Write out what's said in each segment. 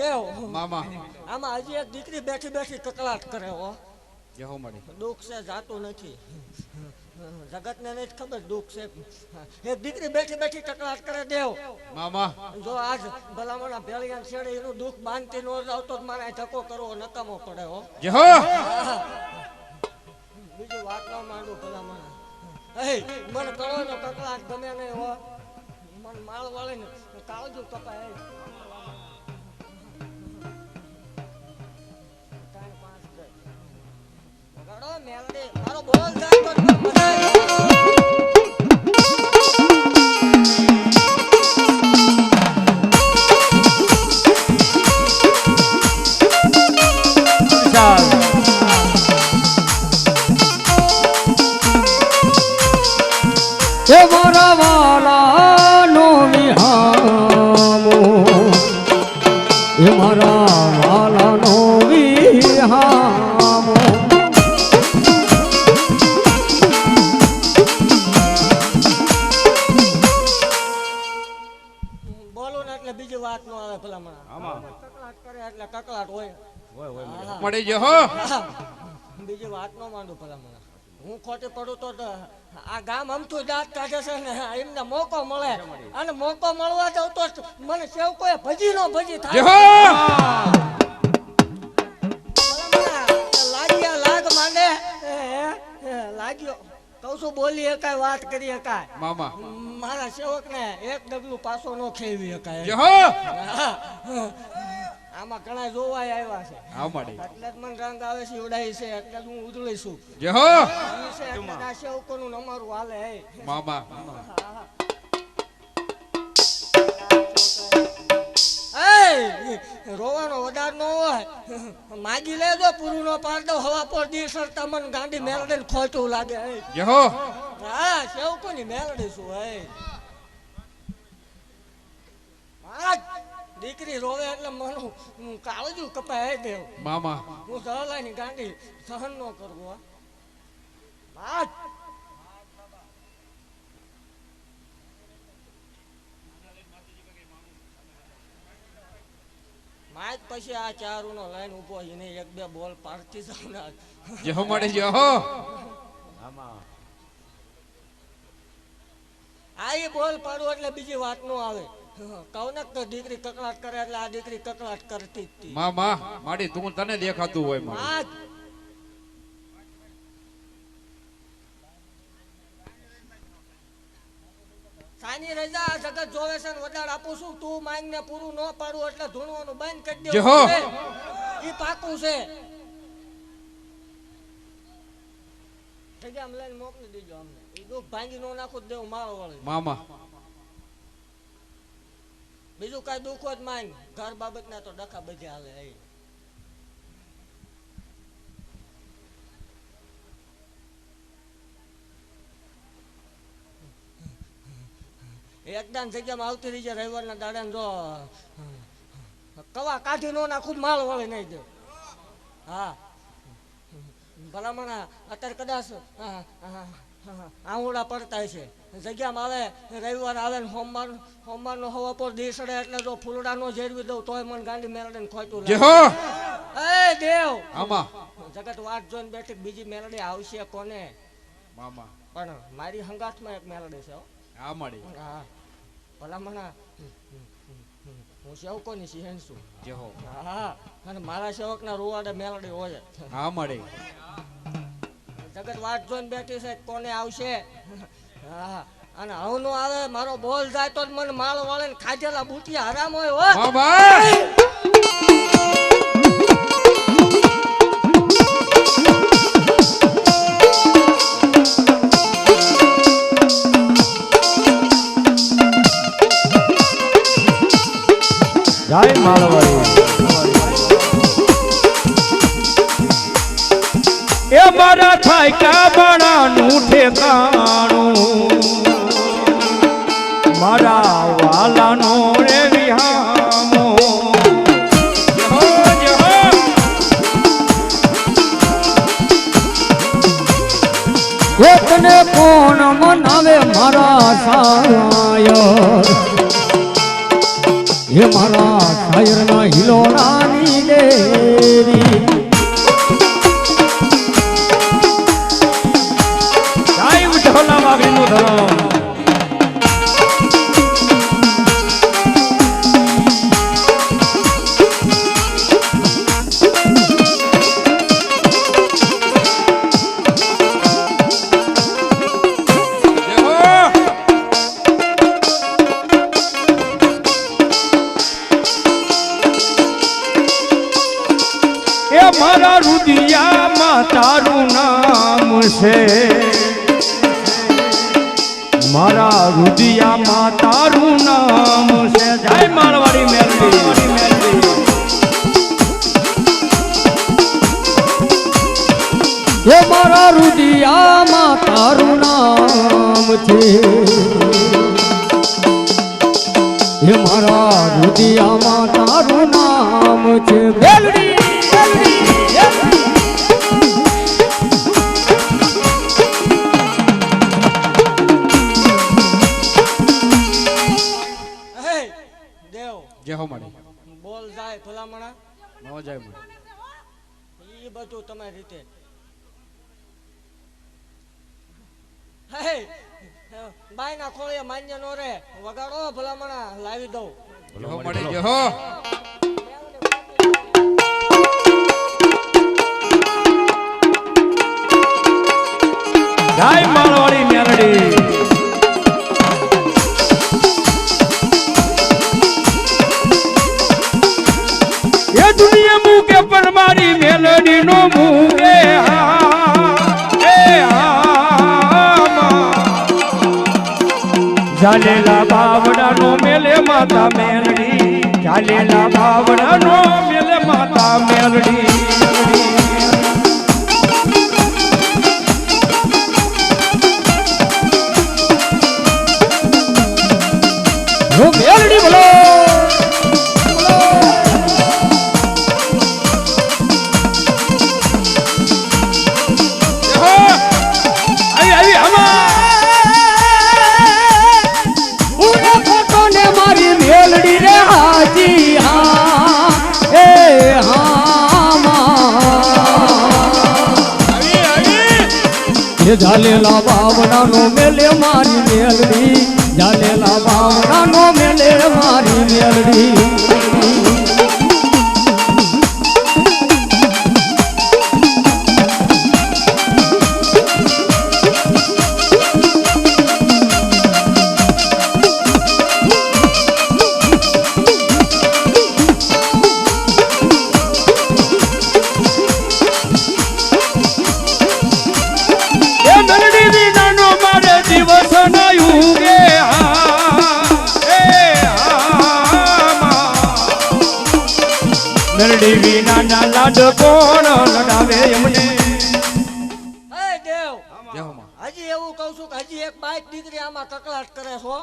દેવ મામા. આમાં હજી એક દીકરી બેઠી બેઠી કકળાટ કરે હો. જહો મળી દુઃખ છે જાતું નથી. જગતને નહીં જ ખબર દુઃખ છે. એક દીકરી બેઠી બેઠી કકળાટ કરે દેવ. મામા. જો આજ ભલામણા ભેળિયા છેડે એનું દુઃખ બાંધતી નો આવતો જ મારે ધક્કો કરવો નકામો પડે હો. જહો બીજી વાત ન માંડું ભલામણા. એ મને નો કકળાટ ગમે નહીં હો. મને માળ વાળે ને કાળજુ કપાય. મેલડી મારો બોલ જાય હોય જો હો. બીજી વાત નો માંડું ભલામણા હું ખોટી પડું તો આ ગામ અમથું દાંત કાઢે છે ને એમને મોકો મળે. અને મોકો મળવા જાવ તો મને સેવ કોઈ ભજી નો ભજી થાય. લાગ્યા લાગ માંડે. લાગ્યો. કહું છું બોલી એકાય વાત કરી એકાય મામા. મારા સેવક ને એક ડગલું પાછો નો ખેવી એકાય. આમાં ઘણા જોવાય આવ્યા છે. આ મળી એટલે જ મને રંગ આવે છે ઉડાય છે એટલે જ હું ઉજળી છું. જે હો! આશા સેવકોનું અમારું હાલે હે. મામા રોવાનો વધાર નો હોય. માગી લેજો પૂરું નો પાડ દો હવા પર દી સરતા મને ગાંડી મેલડી ને ખોટું લાગે હે. જહો હા સેવકોની મેલડી છું હે આ દીકરી રોવે એટલે મનું કાળજું કપાય દેવ. મામા. હું સરલાની ગાંડી સહન ન કરવો વાત. માત પછી આ ચારુ નો લાઈન ઊભો એને એક બે બોલ પાડતી જાવ ને જહો મળી જહો આ એ બોલ પાડો એટલે બીજી વાત નો આવે. કહું તો દીકરી કકળાટ કરે એટલે આ દીકરી કકળાટ કરતી હતી. માં માં માડી તું તને દેખાતું હોયમાં સાની રજા જગત જોવે છે ને વધારે આપું છું. તું માંગ ને પૂરું ન પાડું એટલે ધૂણવાનું બંધ કરી. દેવું. ઈ પાકું છે. જગ્યા લઈને મોકલી દેજો અમને. ઈ દુઃખ ભાંગી નો નાખું દેવું મારો વાળો. મામા. બીજું કઈ દુઃખ જ માંગ ઘર બાબતના તો ડખા બધે હાલે એ એકદમ જગ્યામાં આવતી રહી છે રવિવારના દાડા જો કવા કાઢી નો નાખું માલ વળે નહીં દે હા ભલામણ અત્યારે કદાચ આંગુડા પડતા છે જગ્યામાં આવે રવિવાર આવે ને સોમવાર સોમવારનો હવા પર દીસડે એટલે જો ફૂલડાનો જેરવી દઉં તોય મને ગાંધી મેળડીને ખોટું લાગે. એ દેવ! આમાં. જગત વાત જોઈને બેઠી બીજી મેલડી આવશે કોને? મામા. પણ મારી હંગાથમાં એક મેલડી છે હો. આ મળી હા. ભલા મણા હું સેવકોની સિંહણ છું. જહો હા. અને મારા સેવકના રૂવાડે મેલડી હોય. હા મળી જગત વાત જોઈને બેઠી છે કોને આવશે? હા અને હું નો આવે મારો બોલ જાય તો મને માળ વાળે ને ખાધેલા બુટિયા હરામ હોય હો. ભાઈ. જય માળવાડી એ મારા થાય કા બળાનું ઠેકાણું. મારા વાલાનો રે વિહામો. એકને કોણ મનાવે મારા સાયો હે મારા શાયરના હિલોરાની દેવી મારા રુદિયામાં તારું નામ છે. મારા રુદિયામાં તારું નામ છે. જય મારવાડી મેલડી. એ મારા રુદિયામાં તારું નામ છે. હે મારા રુદિયામાં તારું નામ છે. મેલડી. બોલ જાય ભલામણા. નો જાય એ બધું તમારી રીતે. હે બાયના ખોળીએ માન્ય નો રે. વગાડો ભલામણા લાવી દઉં. મળી હો. દુનિયા મૂકે પણ મારી મેલડી નો મૂકે હા. એ ઝાલેલા બાવડા નો મેલે મારી મેલડી. ઝાલેલા બાવડા નો મેલે મારી મેલડી. મેલડી વિનાના લાડ કોણ લડાવે એમને? હજી એવું કહું છું કે હજી એક બાઈક દીકરી આમાં કકળાટ કરે છો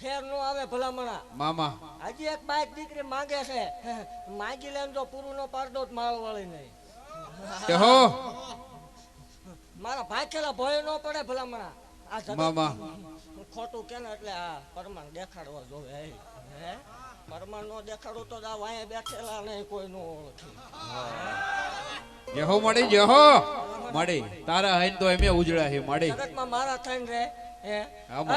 ફેર નો આવે ભલામણા. મામા. હજી એક બાઈક દીકરી માંગે છે. માંગી લેમ જો પૂરું નો પાડદો જ માળ વાળી નહીં. હો. મારા ભાખેલા ભય નો પડે ભલામણા. આ મામા. ખોટું કે ને એટલે આ પરમાણ દેખાડવા જોવે. હે? હે પરમાણ નો દેખાડું તો આ વાંહે બેઠેલા નહીં કોઈ નો ઓળખી જય હો માડી જય તારા હૈન તો એમે ઉજળા હે માડી જગતમાં મારા થઈને રે હે.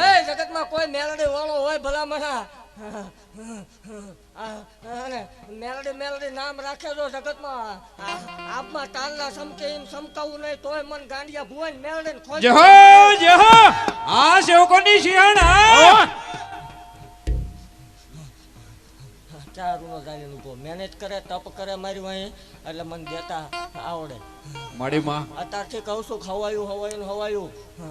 એ જગતમાં કોઈ મેલડી વાળો હોય ભલામણા આ, મેલડી મેલડી નામ રાખે જો જગતમાં. આપમાં તાલના સમકે એમ સમકાવું નહીં તોય મન ગાંડિયા ભુવન મેલડીને ખોજ જહો જહો. આ સેવકોની સિંહણ ચારું નો જાણી ઊભો મહેનત કરે તપ કરે મારી વાંહે એટલે મને દેતા આવડે. માડી માં અત્યારથી કહું છું ખવાયું હવાયું હવાયું.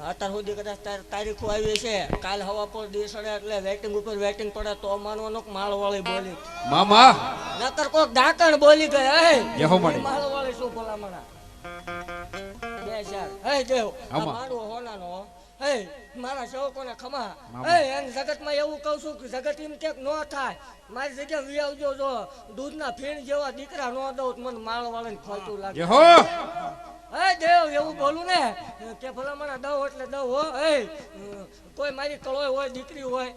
અત્યાર સુધી કદાચ તાર- તારીખો આવી છે કાલ હવા પર દિવસ એટલે વેટિંગ ઉપર વેટિંગ પડે તો માનવાનો માળવાળી બોલી. મામા! નકર કોક ઢાંકણ બોલી ગયા હે? જય હો માડી. માળવાળી શું ભલામણા? બે ચાર. હે દેવ આ આમાં. મારા સેવકોને ખમા. એને જગતમાં એવું કહું છું કે જગત એમ કે ન થાય. મારી જગ્યા વી આવજો જો. દૂધના ફીણ જેવા દીકરા ન દઉં તો મને માળવાળાને ખોટું લાગે. જય હો! એ દેવ એવું બોલું ને. કે ભલા મને દવ એટલે દવ હો. એ કોઈ મારી કળોય હોય દીકરી હોય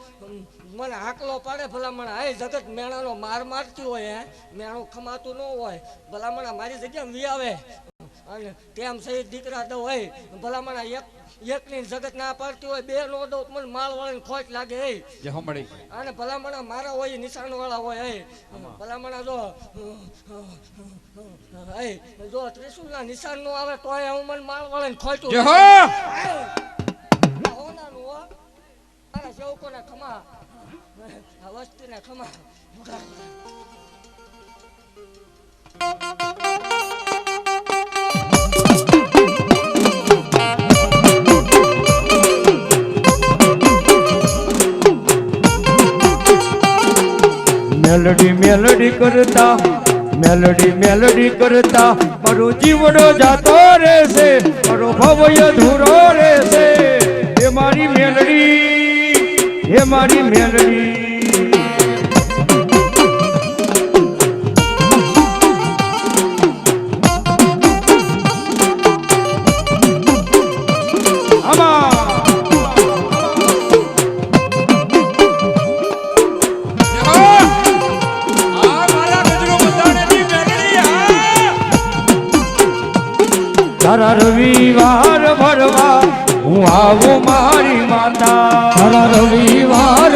મને હાકલો પાડે ભલામણા એ જગત મેણાનો માર મારતી હોય હે. મેણું ખમાતું ન હોય. ભલામણા મારી જગ્યામાં વી આવે. અને તેમ સહિત દીકરા દવ. હોય ભલામણ એક એકની જગત ના પાડતી હોય બે નો દઉં મને માલ વાળાને ખોટ લાગે એ અને ભલામણા મારા હોય નિશાન વાળા હોય એ ભલામણા જો એ જો ત્રિશુલ ના નિશાન નો આવે તોય હું મને માલ વાળા ને ખોટું જે હો! હોનાનું હો. મારા સેવકોના ખમા. આ વસ્તીના મેલડી મેલડી કરતા, મેલડી મેલડી કરતા, મારો જીવડો જાતો રહેશે, મારો ભવ્ય ધૂરો રહેશે. હે મારી મેલડી, હે મારી મેલડી.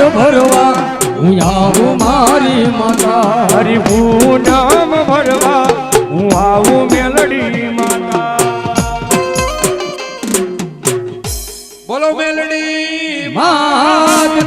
ભરવા હું આવું મારી માતા. હરી પૂનમ ભરવા. હું આવું મેલડી માતા. બોલો મેલડી. માત